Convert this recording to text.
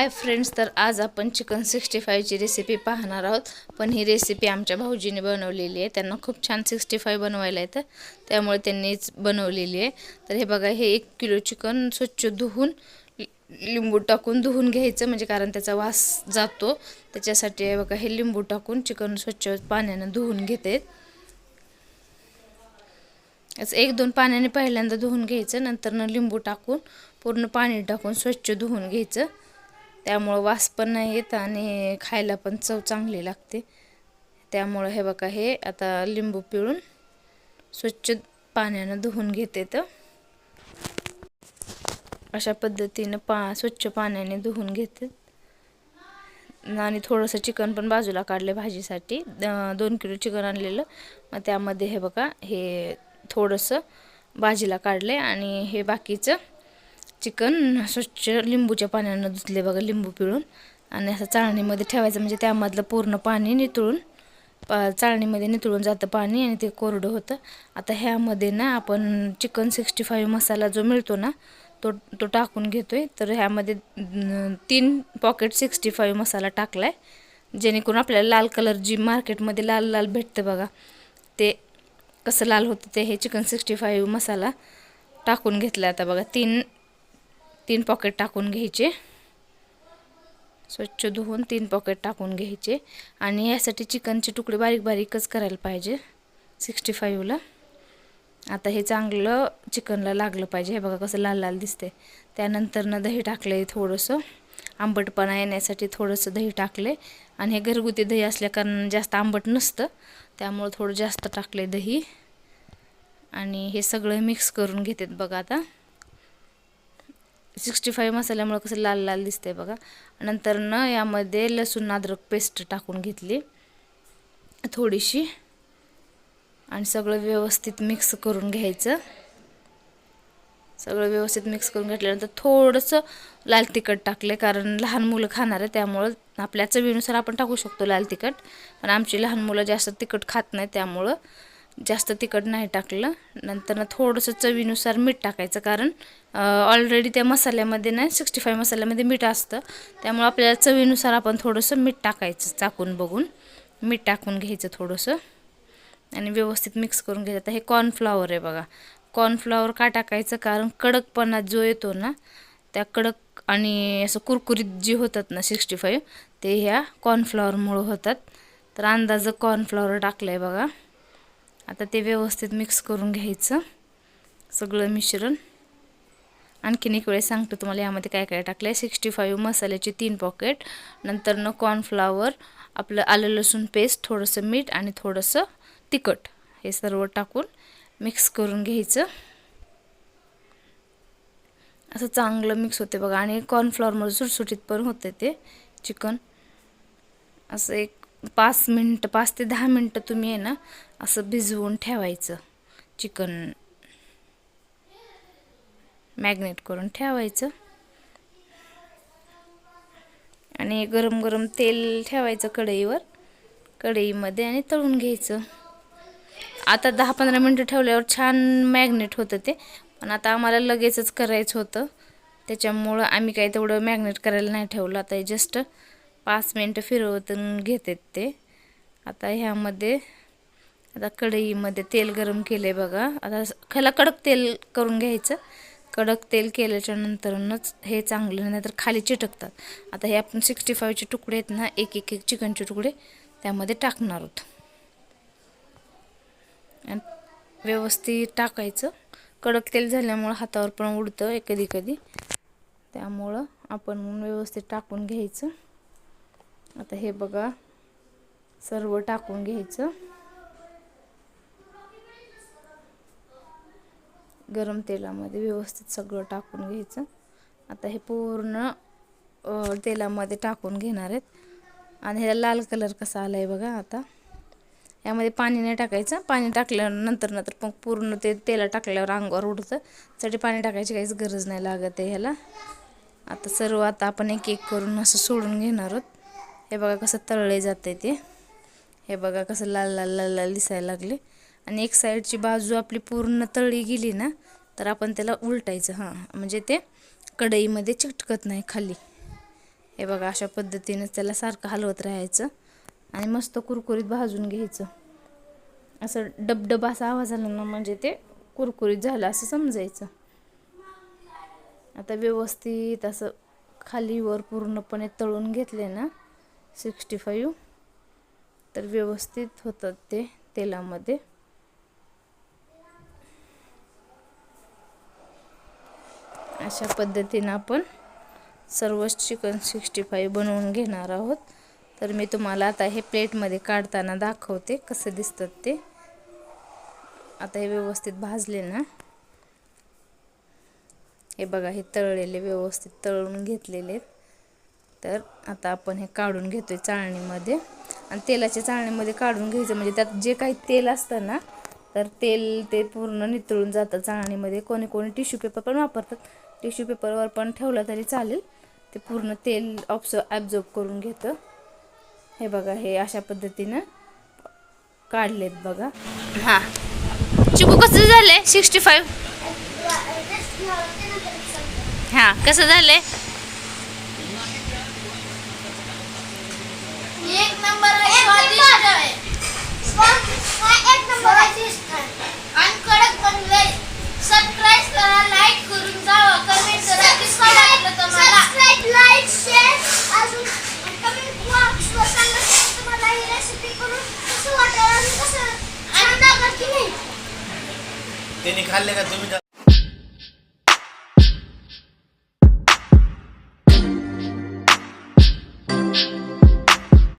Hi friends तर आज आपण चिकन सिक्स्टी फायची रेसिपी पाहणार आहोत. पण ही रेसिपी आमच्या भाऊजीने बनवलेली आहे. त्यांना खूप छान सिक्स्टी फाय बनवायला येतं. त्यामुळे त्यांनीच बनवलेली आहे. तर हे बघा हे एक किलो चिकन स्वच्छ धुवून लि- लिंबू टाकून धुवून घ्यायचं. म्हणजे कारण त्याचा वास जातो. त्याच्यासाठी हे बघा हे लिंबू टाकून चिकन स्वच्छ पाण्यानं धुवून घेते. असं एक दोन पाण्याने पहिल्यांदा धुवून घ्यायचं. नंतर लिंबू टाकून पूर्ण पाणी टाकून स्वच्छ धुवून घ्यायचं. त्यामुळं वास पण नाही येत आणि खायला पण चव चांगली लागते. त्यामुळं हे बघा हे आता लिंबू पिळून स्वच्छ पाण्यानं धुवून घेते तर. अशा पद्धतीनं पा स्वच्छ पाण्याने धुवून घेते. आणि थोडंसं चिकन पण बाजूला काढले भाजीसाठी. द- दोन किलो चिकन आणलेलं. मग त्यामध्ये हे बघा हे थोडंसं भाजीला काढले आणि हे बाकीचं चिकन स्वच्छ लिंबूच्या पाण्यानं धुतले बघा लिंबू पिळून. आणि असं चाळणीमध्ये ठेवायचं म्हणजे त्यामधलं पूर्ण पाणी नितळून चाळणीमध्ये नितळून जातं पाणी आणि ते कोरडं होतं. आता ह्यामध्ये ना आपण चिकन सिक्स्टी फाईव्ह मसाला जो मिळतो ना तो तो टाकून घेतो आहे तर ह्यामध्ये तीन पॉकेट सिक्स्टी फाईव्ह मसाला टाकला आहे जेणेकरून आपल्याला लाल कलर जी मार्केटमध्ये लाल लाल भेटतं बघा ते कसं लाल होतं ते हे चिकन सिक्स्टी फाईव्ह मसाला टाकून घेतला आता बघा. तीन तीन पॉकेट टाकून घ्यायचे. स्वच्छ धुवून तीन पॉकेट टाकून घ्यायचे. आणि यासाठी चिकनचे तुकडे बारीक बारीकच करायला पाहिजे. सिक्स्टी फाईव्हला आता हे चांगलं चिकनला लागलं पाहिजे. हे बघा कसं लाल लाल दिसते त्यानंतरनं दही टाकलं आहे थोडंसं. आंबटपणा येण्यासाठी थोडंसं दही टाकले आणि हे घरगुती दही असल्याकारणानं जास्त आंबट नसतं. त्यामुळं थोडं जास्त टाकले दही. आणि हे सगळं मिक्स करून घेतात बघा आता. सिक्स्टी फाईव्ह मसाल्यामुळं कसं लाल लाल दिसतंय बघा. नंतर न यामध्ये लसूण अद्रक पेस्ट टाकून घेतली. थोडीशी. आणि सगळं व्यवस्थित मिक्स करून घ्यायचं. सगळं व्यवस्थित मिक्स करून घेतल्यानंतर थोडंसं लाल तिखट टाकले कारण लहान मुलं खाणार आहे त्यामुळं आपल्या चवीनुसार आपण टाकू शकतो लाल तिखट. पण आमची लहान मुलं जास्त तिखट खात नाही त्यामुळं जास्त तिखट नाही टाकलं. नंतर ना थोडंसं चवीनुसार मीठ टाकायचं कारण ऑलरेडी त्या मसाल्यामध्ये ना सिक्स्टी फाय मसाल्यामध्ये मीठ असतं. त्यामुळं आपल्याला चवीनुसार आपण थोडंसं मीठ टाकायचं चाकून बघून. मीठ टाकून घ्यायचं थोडंसं. आणि व्यवस्थित मिक्स करून घ्यायचं. आता हे कॉर्नफ्लॉवर आहे बघा. कॉर्नफ्लॉवर का टाकायचं? कारण कडकपणा जो येतो ना त्या कडक आणि असं कुरकुरीत जे होतात ना सिक्स्टी फाईव्ह ते ह्या कॉर्नफ्लॉवरमुळं होतात. तर अंदाजं कॉर्नफ्लॉवर टाकलं आहे बघा. आता ते व्यवस्थित मिक्स करून घ्यायचं. सगळं मिश्रण. आणखीन एक वेळेस सांगतो तुम्हाला यामध्ये काय काय टाकलं आहे सिक्स्टी फाईव्ह मसाल्याचे तीन पॉकेट नंतर न कॉर्नफ्लावर आपलं आलं लसूण पेस्ट थोडंसं मीठ आणि थोडंसं तिखट. हे सर्व टाकून मिक्स करून घ्यायचं. असं चांगलं मिक्स होते बघा. आणि कॉर्नफ्लॉवरमध्ये सुटसुटीत पण होते ते चिकन. असं एक पाच मिनटं पाच ते दहा मिनटं तुम्ही आहे ना असं भिजवून ठेवायचं चिकन. मॅग्नेट करून ठेवायचं. आणि गरम गरम तेल ठेवायचं कढईवर. कढईमध्ये आणि तळून घ्यायचं. आता दहा पंधरा मिनटं ठेवल्यावर छान मॅग्नेट होतं ते. पण आता आम्हाला लगेचच करायचं होतं. त्याच्यामुळं आम्ही काही तेवढं मॅग्नेट करायला नाही ठेवलं. आता जस्ट पाच मिनटं फिरवतून घेतात ते. आता ह्यामध्ये आता कढईमध्ये तेल गरम केले बघा. आता खायला कडक तेल करून घ्यायचं. कडक तेल केल्याच्या नंतरच हे चांगलं नाहीतर खाली चिटकतात. आता हे आपण सिक्स्टी फाईव्हचे तुकडे आहेत ना एक एक एक चिकनचे तुकडे त्यामध्ये टाकणार आहोत. आणि व्यवस्थित टाकायचं. कडक तेल झाल्यामुळं हातावर पण उडतं कधी कधी. त्यामुळं आपण व्यवस्थित टाकून घ्यायचं. आता हे बघा सर्व टाकून घ्यायचं. गरम तेलामध्ये व्यवस्थित सगळं टाकून घ्यायचं. आता हे पूर्ण तेलामध्ये टाकून घेणार आहेत. आणि ह्याला लाल कलर कसा आला आहे बघा आता. यामध्ये पाणी नाही टाकायचं. पाणी टाकल्यानंतर नंतर मग पूर्ण ते तेला टाकल्यावर अंगावर उडतं. त्यासाठी पाणी टाकायची काहीच गरज नाही लागत आहे ह्याला. आता सर्व आता आपण एक एक करून असं सोडून घेणार आहोत. हे बघा कसं तळले जाते ते. हे बघा कसं लाल लाल लाल लाल दिसायला लागले. आणि एक साईडची बाजू आपली पूर्ण तळी गेली ना तर आपण त्याला उलटायचं. हां म्हणजे ते कढईमध्ये चिटकत नाही खाली. हे बघा अशा पद्धतीनं त्याला सारखं हलवत राहायचं आणि मस्त कुरकुरीत भाजून घ्यायचं. असं डबडब असा आवाज आला ना म्हणजे ते कुरकुरीत झालं असं समजायचं. आता व्यवस्थित असं खालीवर पूर्णपणे तळून घेतले ना सिक्स्टी फाईव्ह तर व्यवस्थित होतात ते तेलामध्ये. अशा पद्धतीनं आपण सर्वच चिकन सिक्स्टी फाईव्ह बनवून घेणार आहोत. तर मी तुम्हाला आता हे प्लेटमध्ये काढताना दाखवते कसं दिसतात ते. आता हे व्यवस्थित भाजले ना. हे बघा हे तळलेले व्यवस्थित तळून घेतलेले तर आता आपण हे काढून घेतोय चाळणीमध्ये. आणि तेलाच्या चाळणीमध्ये काढून घ्यायचं म्हणजे त्यात जे काही तेल असतं ना तर तेल ते पूर्ण नितळून जातं चाळणीमध्ये. कोणी कोणी टिश्यू पेपर पण वापरतात. टिश्यू पेपरवर पण ठेवलं तरी चालेल. ते पूर्ण तेल ऑब्स ॲब्झॉर्ब करून घेतं. हे बघा हे अशा पद्धतीनं काढलेत बघा. हां. चिकू कसं झालंय? सिक्स्टी फाईव्ह हां कसं झालंय? एक नंबर आहे स्वादिष्ट आहे एक नंबर स्वादिष्ट आहे आणि कडक बनले सबस्क्राईब करा लाईक करून जावा कमेंट करा कसं वाटलं तुम्हाला सबस्क्राईब लाईक शेअर अजून कमेंट बॉक्सवर सांगा की तुम्हाला ही रेसिपी करून कसं वाटलं आणि कसं छान लागलं की नाही त्यांनी खाल्ले का तुम्ही? का